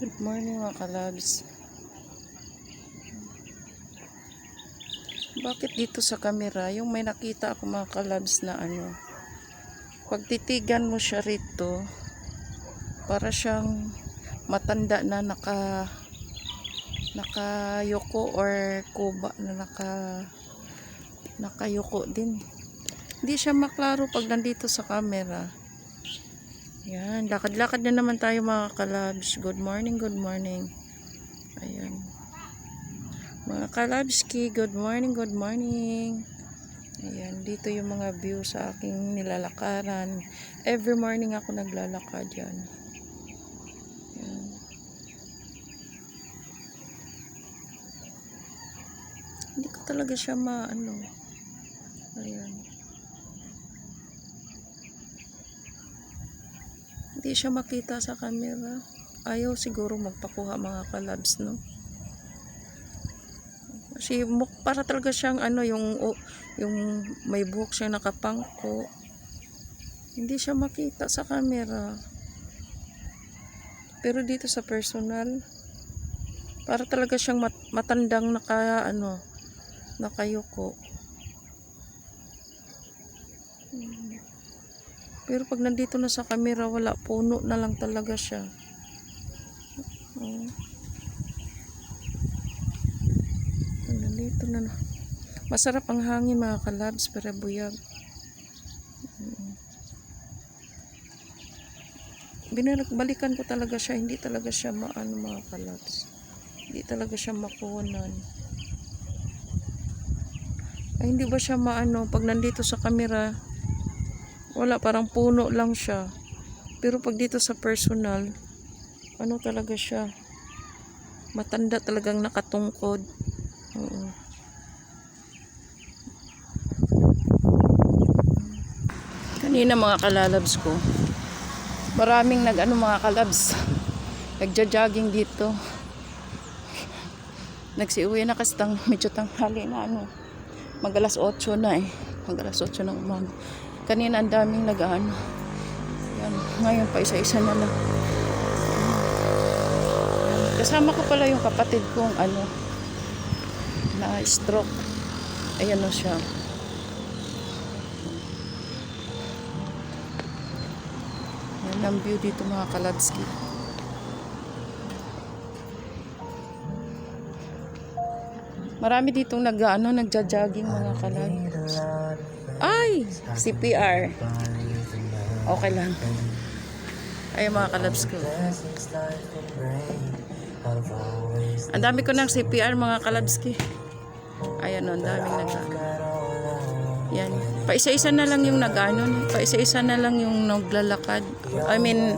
Morning mga kalabs. Bakit dito sa camera, yung may nakita ako mga kalabs na ano, pag titigan mo siya rito, para siyang matanda na naka nakayoko or kuba na naka nakayoko din. Hindi siya maklaro pag nandito sa camera. Yan, lakad-lakad na naman tayo mga kalabs. Good morning, good morning. Ayan. Mga kalabski, good morning, good morning. Ayan, dito yung mga view sa aking nilalakaran. Every morning ako naglalakad yan. Ayan. Hindi ko talaga siya maano. Ayan. Hindi siya makita sa camera. Ayaw siguro magpakuha mga kalabs, no? Kasi muk para talaga siyang ano, yung, o- yung may buhok siyang nakapangko. Hindi siya makita sa camera. Pero dito sa personal, para talaga siyang mat- matandang naka, ano, nakayuko. Hmm. Pero pag nandito na sa camera, wala. Puno na lang talaga siya. Oh. Nandito na na. Masarap ang hangin mga kalabs, pero buyag. Mm. Binalik, balikan ko talaga siya. Hindi talaga siya maano mga kalabs. Hindi talaga siya makunan. Ay, hindi ba siya maano? Pag nandito sa camera, wala, parang puno lang siya. Pero pag dito sa personal, ano talaga siya? Matanda talagang nakatungkod. Oo. Kanina mga kalalabs ko, maraming nag ano mga kalabs, nagja-jogging dito. Nagsiuwi na kasi tang, medyo tanghali na ano, mag alas 8 na eh. Mag alas 8 ng umaga. Kanina ang daming nag-ano. Yan. Ngayon pa isa-isa na lang. Kasama ko pala yung kapatid kong ano na stroke. Ayan o siya. Yan ang view dito mga kalabski. Marami ditong nag ano, nagja-jogging mga kalabs. CPR. Okay lang. Ay mga kalabs ko. Ang dami ko ng CPR mga kalabski. Ayan o, ang daming nag Yan. Paisa-isa na lang yung nag-ano. Paisa-isa na lang yung naglalakad. I mean,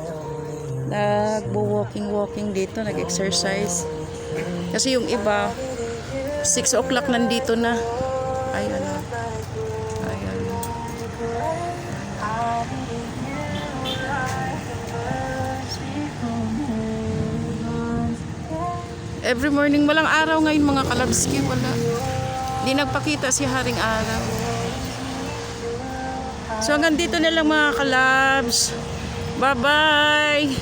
nagbo-walking-walking dito, nag-exercise. Kasi yung iba, 6 o'clock nandito na. Ayan. Every morning, walang araw ngayon mga kalabski, wala. Di nagpakita si Haring Araw. So hanggang dito na lang mga kalabs. Bye-bye!